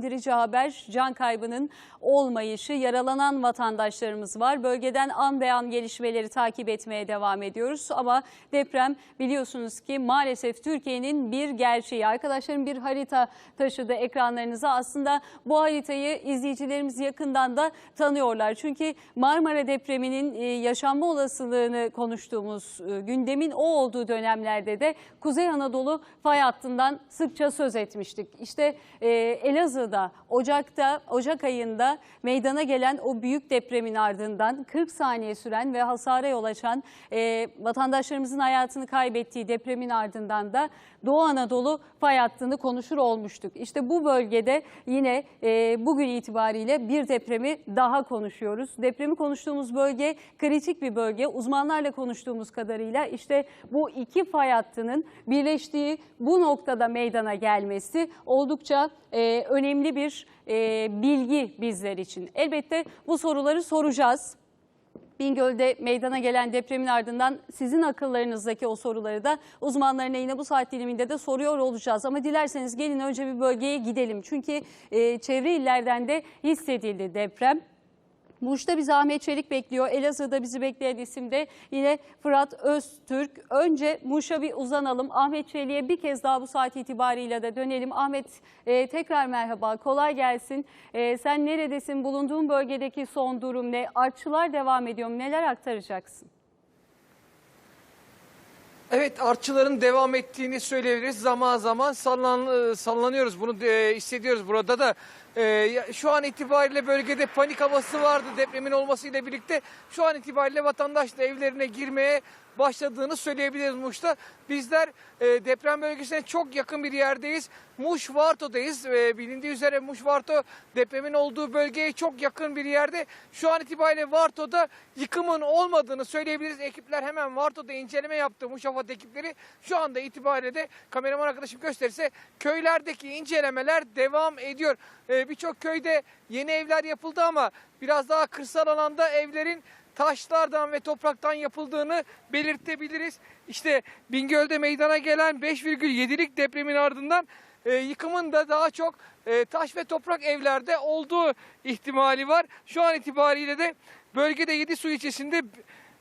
sevindirici haber can kaybının olmayışı. Yaralanan vatandaşlarımız var. Bölgeden an be an gelişmeleri takip etmeye devam ediyoruz. Ama deprem biliyorsunuz ki maalesef Türkiye'nin bir gerçeği. Arkadaşlarım bir harita taşıdı ekranlarınıza. Aslında bu haritayı izleyicilerimiz yakından da tanıyorlar. Çünkü Marmara depreminin e, yaşanma olasılığını konuştuğumuz e, gündemin o olduğu dönemlerde de Kuzey Anadolu fay hattından sıkça söz etmiştik. İşte e, Elazığ'da Ocak'ta Ocak ayında meydana gelen o büyük depremin ardından 40 saniye süren ve hasara yol açan e, vatandaşlarımızın hayatını kaybettiği depremin ardından da Doğu Anadolu fay hattını konuşur olmuştuk. İşte bu bölgede yine e, bugün itibariyle bir depremi daha konuşuyoruz. Depremi konuştuğumuz bölge kritik bir bölge. Uzmanlarla konuştuğumuz kadarıyla işte bu iki fay hattının birleştiği bu noktada meydana gelmesi oldukça e, önemli bir e, bilgi bizler için. Elbette bu soruları soracağız. Bingöl'de meydana gelen depremin ardından sizin akıllarınızdaki o soruları da uzmanlarına yine bu saat diliminde de soruyor olacağız. Ama dilerseniz gelin önce bir bölgeye gidelim. Çünkü e, çevre illerden de hissedildi deprem. Muş'ta bizi Ahmet Çelik bekliyor. Elazığ'da bizi bekleyen isim de yine Fırat Öztürk. Önce Muş'a bir uzanalım. Ahmet Çelik'e bir kez daha bu saat itibariyle de dönelim. Ahmet e, tekrar merhaba, kolay gelsin. E, sen neredesin? Bulunduğun bölgedeki son durum ne? Artçılar devam ediyor mu? Neler aktaracaksın? Evet artçıların devam ettiğini söyleyebiliriz. Zaman zaman sallan, sallanıyoruz. Bunu e, hissediyoruz burada da. E, şu an itibariyle bölgede panik havası vardı depremin olmasıyla birlikte. Şu an itibariyle vatandaş da evlerine girmeye başladığını söyleyebiliriz Muş'ta. Bizler e, deprem bölgesine çok yakın bir yerdeyiz. Muş Varto'dayız. E, bilindiği üzere Muş Varto depremin olduğu bölgeye çok yakın bir yerde. Şu an itibariyle Varto'da yıkımın olmadığını söyleyebiliriz. Ekipler hemen Varto'da inceleme yaptı Muş AFAD ekipleri. Şu anda itibariyle de kameraman arkadaşım gösterirse köylerdeki incelemeler devam ediyor. E, Birçok köyde yeni evler yapıldı ama biraz daha kırsal alanda evlerin taşlardan ve topraktan yapıldığını belirtebiliriz. İşte Bingöl'de meydana gelen 5,7'lik depremin ardından e, yıkımın da daha çok e, taş ve toprak evlerde olduğu ihtimali var. Şu an itibariyle de bölgede 7 su ilçesinde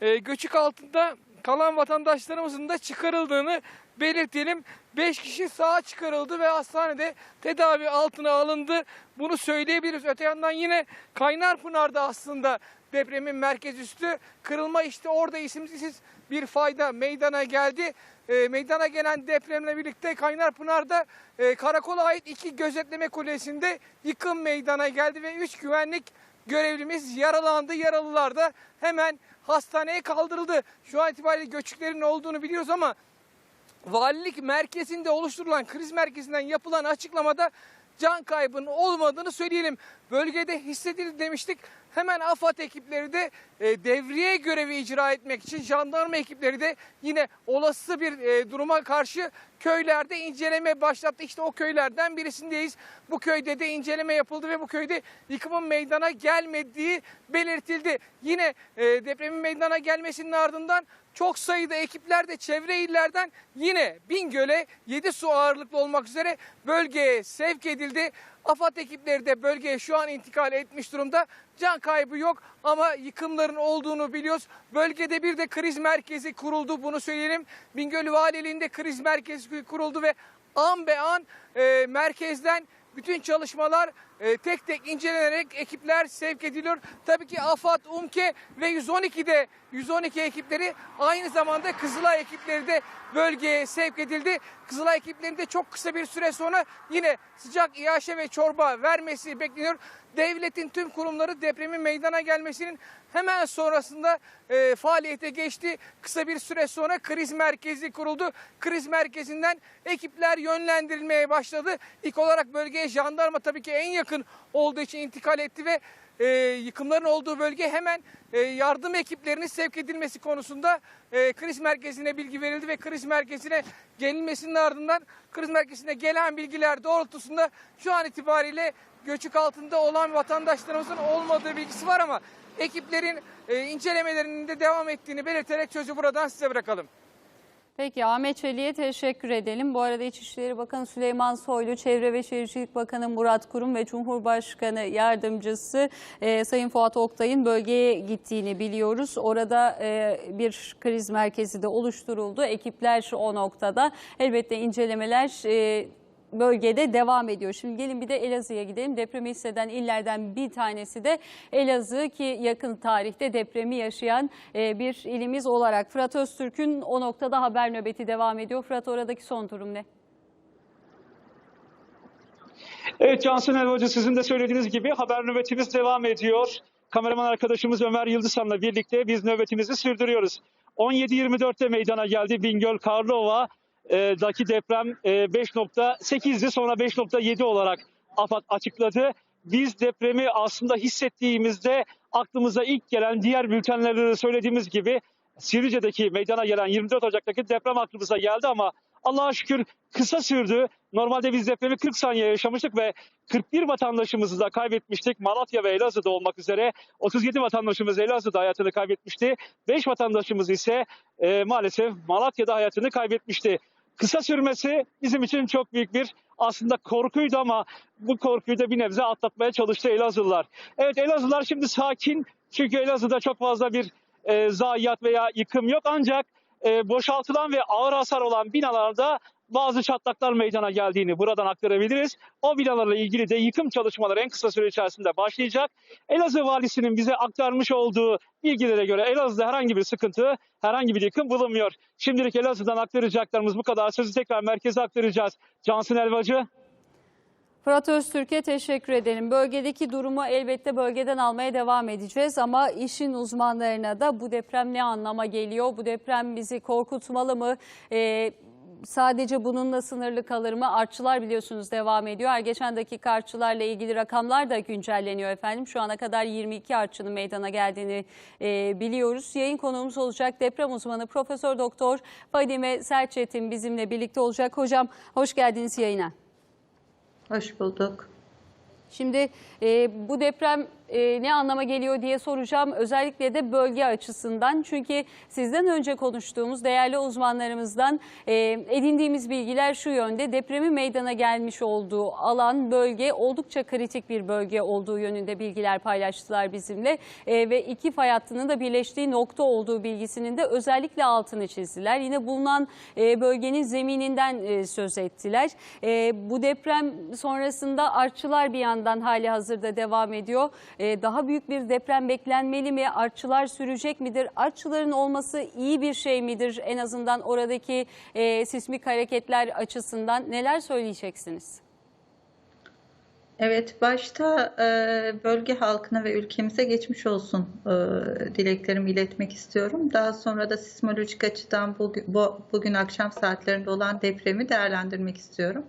e, göçük altında kalan vatandaşlarımızın da çıkarıldığını belirtelim. 5 kişi sağa çıkarıldı ve hastanede tedavi altına alındı. Bunu söyleyebiliriz. Öte yandan yine Kaynarpınar'da aslında depremin merkez üstü kırılma işte orada isimsiz bir fayda meydana geldi. E, meydana gelen depremle birlikte Kaynarpınar'da e, karakola ait iki gözetleme kulesinde yıkım meydana geldi ve üç güvenlik görevlimiz yaralandı. Yaralılar da hemen hastaneye kaldırıldı. Şu an itibariyle göçüklerin olduğunu biliyoruz ama valilik merkezinde oluşturulan kriz merkezinden yapılan açıklamada can kaybının olmadığını söyleyelim. Bölgede hissedildi demiştik. Hemen AFAD ekipleri de e, devriye görevi icra etmek için jandarma ekipleri de yine olası bir e, duruma karşı köylerde inceleme başlattı. İşte o köylerden birisindeyiz. Bu köyde de inceleme yapıldı ve bu köyde yıkımın meydana gelmediği belirtildi. Yine e, depremin meydana gelmesinin ardından çok sayıda ekipler de çevre illerden yine Bingöl'e 7 su ağırlıklı olmak üzere bölgeye sevk edildi. AFAD ekipleri de bölgeye şu an intikal etmiş durumda. Can kaybı yok ama yıkımların olduğunu biliyoruz. Bölgede bir de kriz merkezi kuruldu bunu söyleyelim. Bingöl Valiliğinde kriz merkezi kuruldu ve an be an e, merkezden bütün çalışmalar e, tek tek incelenerek ekipler sevk ediliyor. Tabii ki AFAD, UMKE ve 112'de 112 ekipleri aynı zamanda Kızılay ekipleri de bölgeye sevk edildi. Kızılay ekiplerinde çok kısa bir süre sonra yine sıcak iaşe ve çorba vermesi bekleniyor. Devletin tüm kurumları depremin meydana gelmesinin hemen sonrasında e, faaliyete geçti. Kısa bir süre sonra kriz merkezi kuruldu. Kriz merkezinden ekipler yönlendirilmeye başladı. İlk olarak bölgeye jandarma tabii ki en yakın olduğu için intikal etti ve e, yıkımların olduğu bölge hemen e, yardım ekiplerinin sevk edilmesi konusunda e, kriz merkezine bilgi verildi ve kriz merkezine gelinmesinin ardından kriz merkezine gelen bilgiler doğrultusunda şu an itibariyle göçük altında olan vatandaşlarımızın olmadığı bilgisi var ama ekiplerin e, incelemelerinin de devam ettiğini belirterek sözü buradan size bırakalım. Peki Ahmet Çelik'e teşekkür edelim. Bu arada İçişleri Bakanı Süleyman Soylu, Çevre ve Şehircilik Bakanı Murat Kurum ve Cumhurbaşkanı Yardımcısı e, Sayın Fuat Oktay'ın bölgeye gittiğini biliyoruz. Orada e, bir kriz merkezi de oluşturuldu. Ekipler o noktada. Elbette incelemeler e, bölgede devam ediyor. Şimdi gelin bir de Elazığ'a gidelim. Depremi hisseden illerden bir tanesi de Elazığ ki yakın tarihte depremi yaşayan e, bir ilimiz olarak. Fırat Öztürk'ün o noktada haber nöbeti devam ediyor. Fırat oradaki son durum ne? Evet Cansın Elvacı sizin de söylediğiniz gibi haber nöbetimiz devam ediyor. Kameraman arkadaşımız Ömer Yıldızhan'la birlikte biz nöbetimizi sürdürüyoruz. 17.24'te meydana geldi Bingöl Karlova daki deprem e, 5.8'di sonra 5.7 olarak AFAD açıkladı. Biz depremi aslında hissettiğimizde aklımıza ilk gelen diğer bültenlerde de söylediğimiz gibi Sivrice'deki meydana gelen 24 Ocak'taki deprem aklımıza geldi ama Allah'a şükür kısa sürdü. Normalde biz depremi 40 saniye yaşamıştık ve 41 vatandaşımızı da kaybetmiştik. Malatya ve Elazığ'da olmak üzere 37 vatandaşımız Elazığ'da hayatını kaybetmişti. 5 vatandaşımız ise e, maalesef Malatya'da hayatını kaybetmişti. Kısa sürmesi bizim için çok büyük bir aslında korkuydu ama bu korkuyu da bir nebze atlatmaya çalıştı Elazığlılar. Evet Elazığlılar şimdi sakin çünkü Elazığ'da çok fazla bir e, zayiat veya yıkım yok ancak e, boşaltılan ve ağır hasar olan binalarda bazı çatlaklar meydana geldiğini buradan aktarabiliriz. O binalarla ilgili de yıkım çalışmaları en kısa süre içerisinde başlayacak. Elazığ valisinin bize aktarmış olduğu bilgilere göre Elazığ'da herhangi bir sıkıntı, herhangi bir yıkım bulunmuyor. Şimdilik Elazığ'dan aktaracaklarımız bu kadar. Sözü tekrar merkeze aktaracağız. Cansın Elvacı. Fırat Öztürk'e teşekkür edelim. Bölgedeki durumu elbette bölgeden almaya devam edeceğiz ama işin uzmanlarına da bu deprem ne anlama geliyor? Bu deprem bizi korkutmalı mı? Ee, sadece bununla sınırlı kalır mı? Artçılar biliyorsunuz devam ediyor. Her geçen dakika artçılarla ilgili rakamlar da güncelleniyor efendim. Şu ana kadar 22 artçının meydana geldiğini e, biliyoruz. Yayın konuğumuz olacak deprem uzmanı Profesör Doktor Fadime Serçetin bizimle birlikte olacak. Hocam hoş geldiniz yayına. Hoş bulduk. Şimdi e, bu deprem e, ne anlama geliyor diye soracağım. Özellikle de bölge açısından. Çünkü sizden önce konuştuğumuz değerli uzmanlarımızdan e, edindiğimiz bilgiler şu yönde. Depremin meydana gelmiş olduğu alan, bölge oldukça kritik bir bölge olduğu yönünde bilgiler paylaştılar bizimle. E, ve iki fay hattının da birleştiği nokta olduğu bilgisinin de özellikle altını çizdiler. Yine bulunan e, bölgenin zemininden e, söz ettiler. E, bu deprem sonrasında artçılar bir yandan hali hazırda devam ediyor. Ee, daha büyük bir deprem beklenmeli mi? Artçılar sürecek midir? Artçıların olması iyi bir şey midir? En azından oradaki e, sismik hareketler açısından neler söyleyeceksiniz? Evet, başta e, bölge halkına ve ülkemize geçmiş olsun e, dileklerimi iletmek istiyorum. Daha sonra da sismolojik açıdan bugün, bu, bugün akşam saatlerinde olan depremi değerlendirmek istiyorum.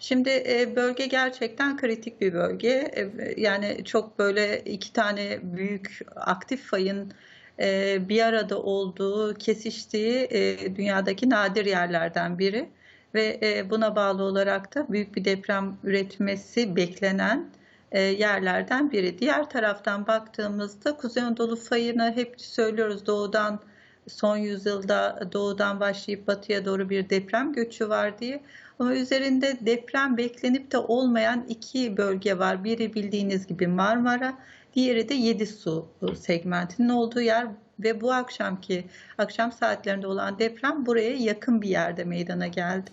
Şimdi e, bölge gerçekten kritik bir bölge. E, yani çok böyle iki tane büyük aktif fayın e, bir arada olduğu, kesiştiği dünyadaki nadir yerlerden biri. Ve buna bağlı olarak da büyük bir deprem üretmesi beklenen yerlerden biri. Diğer taraftan baktığımızda Kuzey Anadolu fayını hep söylüyoruz doğudan son yüzyılda doğudan başlayıp batıya doğru bir deprem göçü var diye. Ama üzerinde deprem beklenip de olmayan iki bölge var. Biri bildiğiniz gibi Marmara, diğeri de Yedisu segmentinin olduğu yer ve bu akşamki akşam saatlerinde olan deprem buraya yakın bir yerde meydana geldi.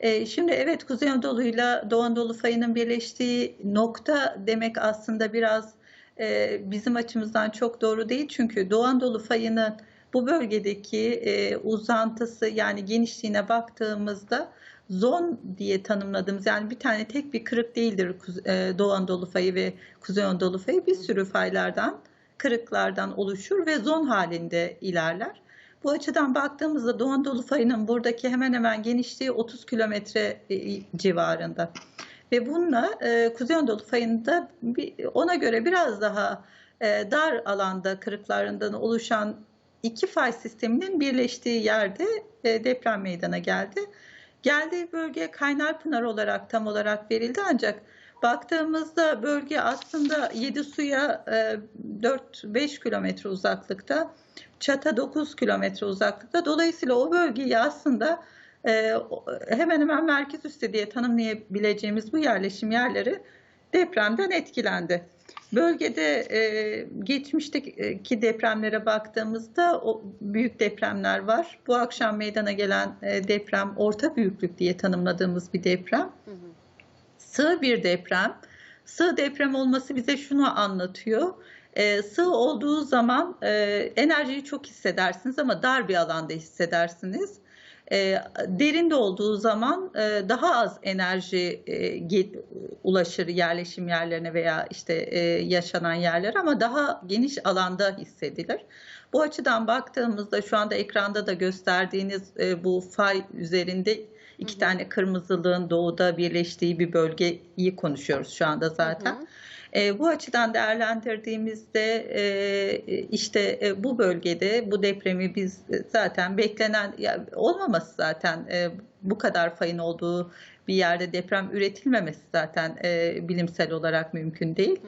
Ee, şimdi evet Kuzey Anadolu ile Doğu Anadolu fayının birleştiği nokta demek aslında biraz e, bizim açımızdan çok doğru değil. Çünkü Doğu Anadolu fayının bu bölgedeki e, uzantısı yani genişliğine baktığımızda zon diye tanımladığımız yani bir tane tek bir kırık değildir e, Doğu Anadolu fayı ve Kuzey Anadolu fayı bir sürü faylardan kırıklardan oluşur ve zon halinde ilerler. Bu açıdan baktığımızda Doğu Anadolu fayının buradaki hemen hemen genişliği 30 kilometre civarında. Ve bununla e, Kuzey Anadolu fayında bir, ona göre biraz daha e, dar alanda kırıklarından oluşan iki fay sisteminin birleştiği yerde e, deprem meydana geldi. Geldiği bölge Kaynarpınar olarak tam olarak verildi ancak Baktığımızda bölge aslında Yedisu'ya e, 4-5 kilometre uzaklıkta, Çat'a 9 kilometre uzaklıkta. Dolayısıyla o bölgeyi aslında e, hemen hemen merkez üstü diye tanımlayabileceğimiz bu yerleşim yerleri depremden etkilendi. Bölgede e, geçmişteki depremlere baktığımızda o büyük depremler var. Bu akşam meydana gelen e, deprem orta büyüklük diye tanımladığımız bir deprem. Sığ bir deprem. Sığ deprem olması bize şunu anlatıyor. E, sığ olduğu zaman e, enerjiyi çok hissedersiniz ama dar bir alanda hissedersiniz. E, derinde olduğu zaman e, daha az enerji e, ulaşır yerleşim yerlerine veya işte e, yaşanan yerlere ama daha geniş alanda hissedilir. Bu açıdan baktığımızda şu anda ekranda da gösterdiğiniz e, bu fay üzerinde iki tane kırmızılığın doğuda birleştiği bir bölgeyi konuşuyoruz şu anda zaten. E, bu açıdan değerlendirdiğimizde e, işte e, bu bölgede bu depremi biz zaten beklenen ya, olmaması zaten e, bu kadar fayın olduğu bir yerde deprem üretilmemesi zaten e, bilimsel olarak mümkün değil.